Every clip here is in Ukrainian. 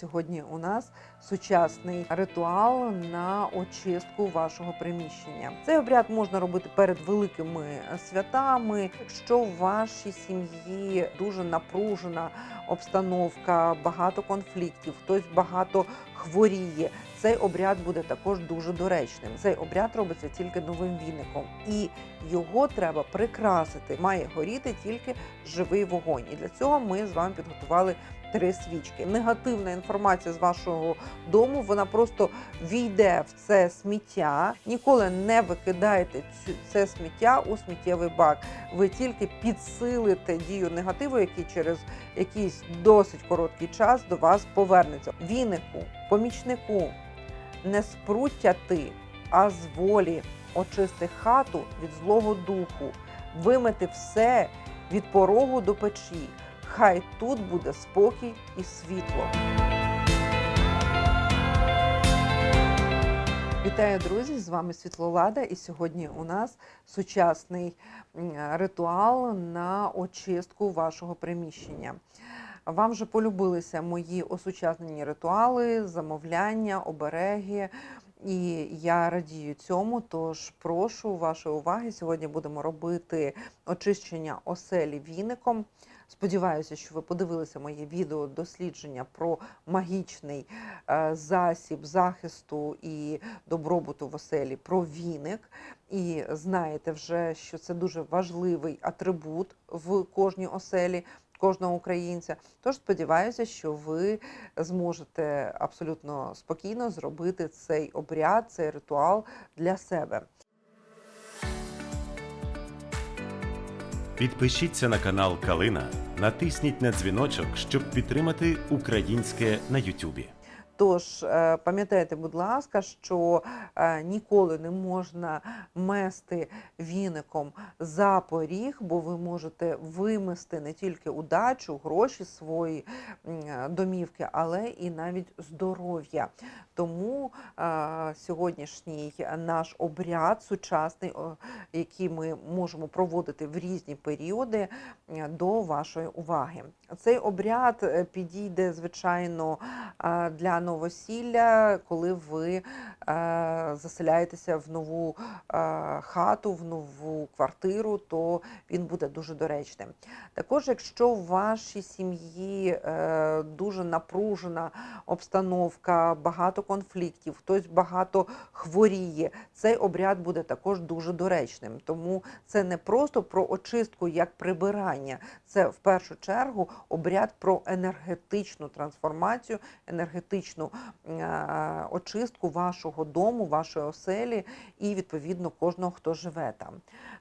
Сьогодні у нас сучасний ритуал на очистку вашого приміщення. Цей обряд можна робити перед великими святами. Якщо в вашій сім'ї дуже напружена обстановка, багато конфліктів, хтось багато хворіє. Цей обряд буде також дуже доречним. Цей обряд робиться тільки новим віником, і його треба прикрасити. Має горіти тільки живий вогонь. І для цього ми з вами підготували три свічки. Негативна інформація з вашого дому вона просто війде в це сміття. Ніколи не викидайте це сміття у сміттєвий бак. Ви тільки підсилите дію негативу, який через якийсь досить короткий час до вас повернеться. Вінику, помічнику, не спруття ти, а з волі очисти хату від злого духу, вимити все від порогу до печі. Хай тут буде спокій і світло. Вітаю, друзі! З вами Світлолада, і сьогодні у нас сучасний ритуал на очистку вашого приміщення. Вам вже полюбилися мої осучаснені ритуали, замовляння, обереги. І я радію цьому. Тож прошу вашої уваги. Сьогодні будемо робити очищення оселі віником. Сподіваюся, що ви подивилися моє відео дослідження про магічний е, засіб захисту і добробуту в оселі про віник. І знаєте вже, що це дуже важливий атрибут в кожній оселі. Кожного українця, тож сподіваюся, що ви зможете абсолютно спокійно зробити цей обряд, цей ритуал для себе. Підпишіться на канал Калина, натисніть на дзвіночок, щоб підтримати українське на Ютубі. Тож е, пам'ятайте, будь ласка, що е, ніколи не можна мести віником за поріг, бо ви можете вимести не тільки удачу, гроші свої е, домівки, але і навіть здоров'я. Тому сьогоднішній наш обряд сучасний, який ми можемо проводити в різні періоди, до вашої уваги. Цей обряд підійде, звичайно, для новосілля, коли ви е, заселяєтеся в нову е, хату, в нову квартиру, то він буде дуже доречним. Також, якщо в вашій сім'ї е, дуже напружена обстановка, багато конфліктів, хтось багато хворіє, цей обряд буде також дуже доречним. Тому це не просто про очистку як прибирання, це в першу чергу обряд про енергетичну трансформацію, енергетичну е, очистку вашого дому, вашої оселі і відповідно кожного, хто живе там.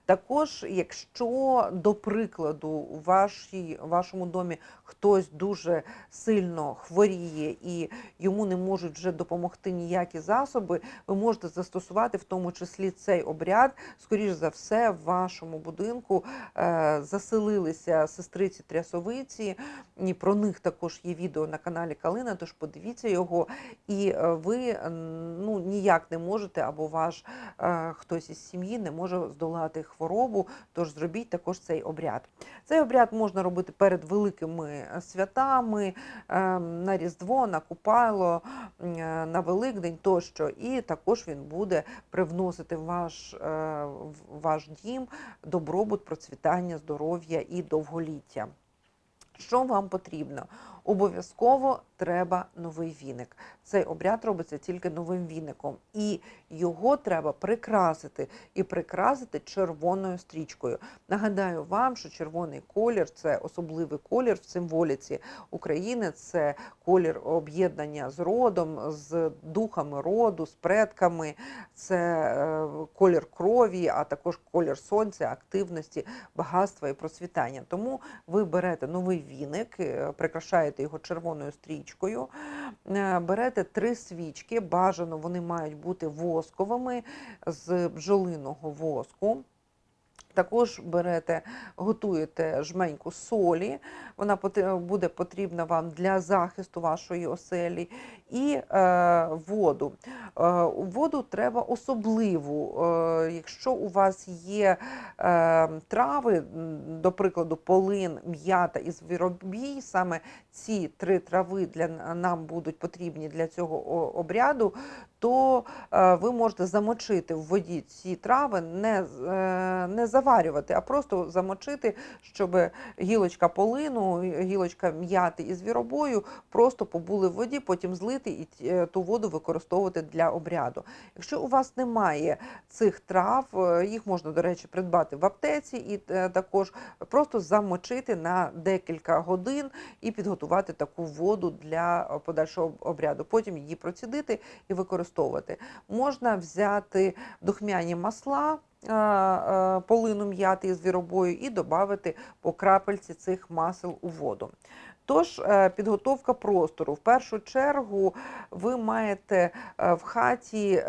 Також, якщо до прикладу у вашій, вашому домі хтось дуже сильно хворіє і йому не можуть вже допомогти ніякі засоби, ви можете застосувати в тому числі цей обряд. Скоріш за все, в вашому будинку е, заселилися сестриці трясовиці, і про них також є відео на каналі Калина, тож подивіться його, і е, ви ну, ніяк не можете, або ваш е, хтось із сім'ї не може здолати хворобу, тож зробіть також цей обряд. Цей обряд можна робити перед великими святами, е, на Різдво, на Купайло, на Великдень тощо. І також він буде привносити в ваш, в ваш дім добробут, процвітання, здоров'я і довголіття. Що вам потрібно? Обов'язково треба новий віник. Цей обряд робиться тільки новим віником, і його треба прикрасити і прикрасити червоною стрічкою. Нагадаю вам, що червоний колір це особливий колір в символіці України. Це колір об'єднання з родом, з духами роду, з предками, це е, колір крові, а також колір сонця, активності, багатства і процвітання. Тому ви берете новий віник, е, прикрашаєте його червоною стрічкою, е, берете три свічки, бажано вони мають бути восковими з бджолиного воску. Також берете, готуєте жменьку солі, вона буде потрібна вам для захисту вашої оселі, і е, воду. Е, воду треба особливу. Е, якщо у вас є е, трави, до прикладу, полин, м'ята і звіробій, саме ці три трави для нам будуть потрібні для цього обряду, то е, ви можете замочити в воді ці трави, не, е, не заварювати, а просто замочити, щоб гілочка полину, гілочка м'яти і звіробою просто побули в воді, потім злити і е, ту воду використовувати для обряду. Якщо у вас немає цих трав, їх можна, до речі, придбати в аптеці і також просто замочити на декілька годин і підготувати таку воду для подальшого обряду. Потім її процідити і використовувати. Можна взяти духмяні масла. е, е, Полину м'яти із звіробою і додати по крапельці цих масел у воду. Тож, е, підготовка простору. В першу чергу ви маєте в хаті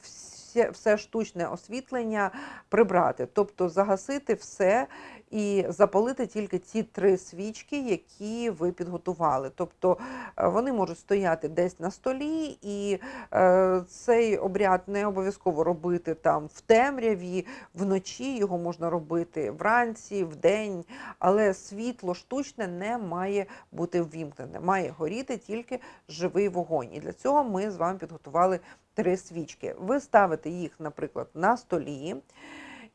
все, все штучне освітлення прибрати, тобто загасити все і запалити тільки ті три свічки, які ви підготували. Тобто е, вони можуть стояти десь на столі, і е, цей обряд не обов'язково робити там в темряві, вночі його можна робити вранці, вдень, але світло штучне не має бути ввімкнене, має горіти тільки живий вогонь. І для цього ми з вами підготували три свічки. Ви ставите їх, наприклад, на столі.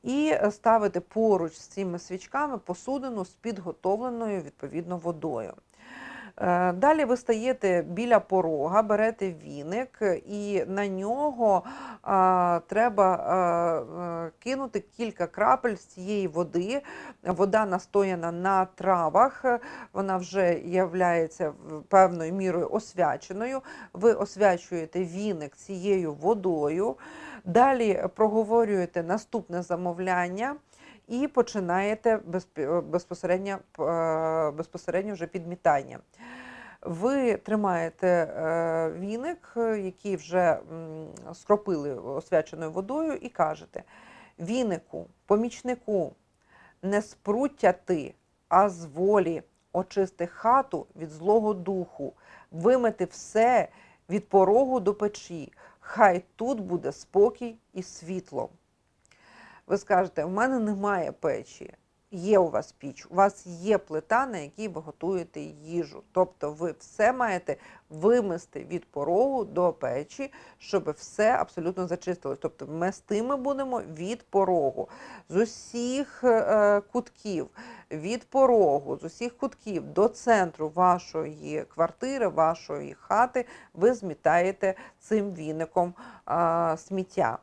І ставити поруч з цими свічками посудину з підготовленою відповідно водою. Е, Далі ви стаєте біля порога, берете віник, і на нього а, треба а, а, кинути кілька крапель з цієї води. Вода настояна на травах, вона вже є певною мірою освяченою. Ви освячуєте віник цією водою. Далі проговорюєте наступне замовляння і починаєте безпосередньо, е, безпосередньо вже підмітання. Ви тримаєте е, віник, е, який вже скропили освяченою водою, і кажете: вінику, помічнику, не спруття ти, а з волі очисти хату від злого духу, вимети все від порогу до печі. Хай тут буде спокій і світло. Ви скажете, в мене немає печі. Є у вас піч, у вас є плита, на якій ви готуєте їжу. Тобто ви все маєте вимести від порогу до печі, щоб все абсолютно зачистилось. Тобто мести ми будемо від порогу, з усіх е, кутків, від порогу, з усіх кутків до центру вашої квартири, вашої хати, ви змітаєте цим віником сміття.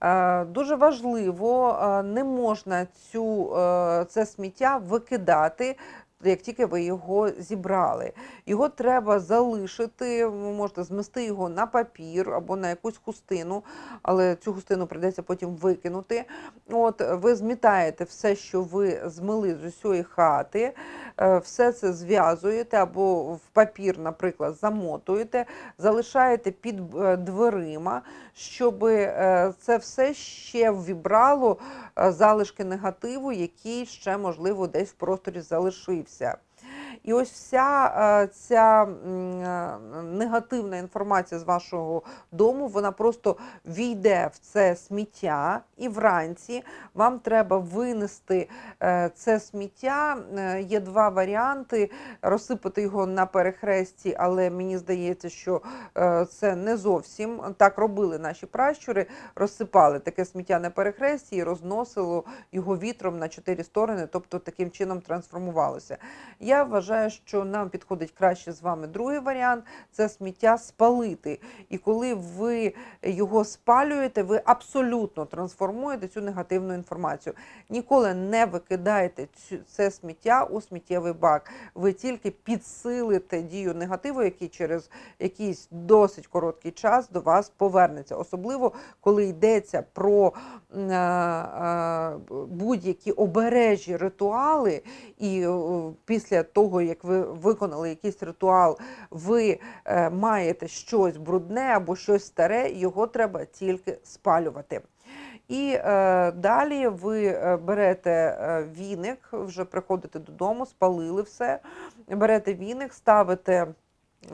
Е, Дуже важливо, е, не можна цю, е, це сміття викидати. Як тільки ви його зібрали, його треба залишити. Ви можете змести його на папір або на якусь хустину, але цю хустину прийдеться потім викинути. От ви змітаєте все, що ви змили з усієї хати, е, все це зв'язуєте або в папір, наприклад, замотуєте, залишаєте під е, дверима, щоб е, це все ще вібрало залишки негативу, який ще, можливо, десь в просторі залишився. keeps. І ось вся е, ця е, негативна інформація з вашого дому, вона просто війде в це сміття, і вранці вам треба винести е, це сміття. Є два варіанти: розсипати його на перехресті, але мені здається, що це не зовсім так робили наші пращури, розсипали таке сміття на перехресті і розносило його вітром на чотири сторони, тобто таким чином трансформувалося. Я вважаю, що нам підходить краще з вами другий варіант це сміття спалити. І коли ви його спалюєте, ви абсолютно трансформуєте цю негативну інформацію. Ніколи не викидайте це сміття у сміттєвий бак. Ви тільки підсилите дію негативу, який через якийсь досить короткий час до вас повернеться. Особливо коли йдеться про е, е, будь-які обережі ритуали, і е, після того, як ви виконали якийсь ритуал, ви е, маєте щось брудне або щось старе, його треба тільки спалювати. І е, далі ви е, берете е, віник, вже приходите додому, спалили все, берете віник, ставите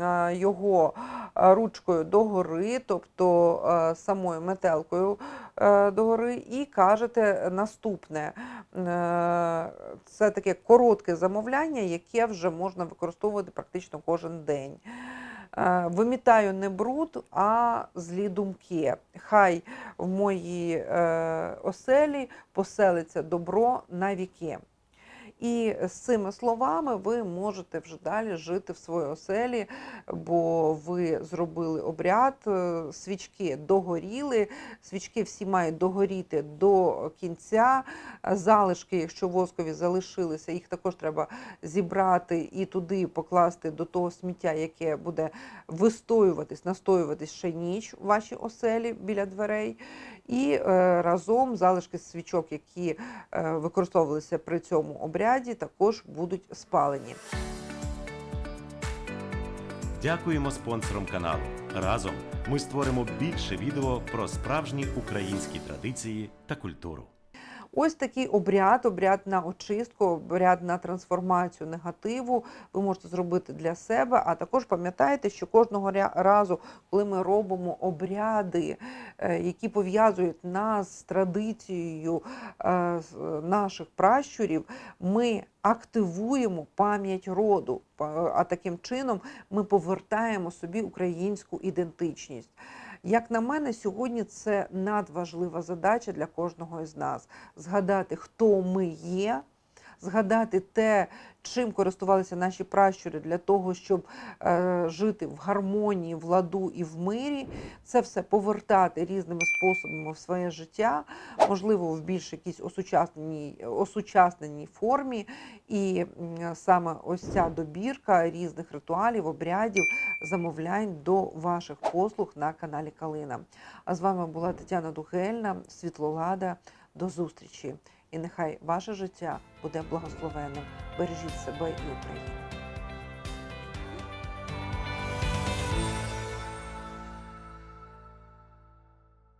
е, його ручкою догори, тобто е, самою метелкою е, догори, і кажете наступне. Е, Це таке коротке замовляння, яке вже можна використовувати практично кожен день. Е, Вимітаю не бруд, а злі думки. Хай в моїй е, оселі поселиться добро на віки. І з цими словами ви можете вже далі жити в своїй оселі, бо ви зробили обряд, е, свічки догоріли, свічки всі мають догоріти до кінця. Залишки, якщо воскові залишилися, їх також треба зібрати і туди покласти до того сміття, яке буде вистоюватись, настоюватись ще ніч у вашій оселі біля дверей. І е, разом залишки свічок, які е, використовувалися при цьому обряді, також будуть спалені. Дякуємо спонсорам каналу. Разом ми створимо більше відео про справжні українські традиції та культуру. Ось такий обряд, обряд на очистку, обряд на трансформацію негативу ви можете зробити для себе. А також пам'ятайте, що кожного разу, коли ми робимо обряди, е, які пов'язують нас з традицією е, наших пращурів, ми активуємо пам'ять роду. А таким чином ми повертаємо собі українську ідентичність. Як на мене, сьогодні це надважлива задача для кожного із нас. Згадати, хто ми є, згадати те, чим користувалися наші пращури для того, щоб е, жити в гармонії, в ладу і в мирі. Це все повертати різними способами в своє життя, можливо, в більш якійсь осучасненій, осучасненій формі. І м, саме ось ця добірка різних ритуалів, обрядів, замовлянь до ваших послуг на каналі Калина. А з вами була Тетяна Дугельна, Світлолада. До зустрічі! І нехай ваше життя буде благословенним. Бережіть себе і Україну.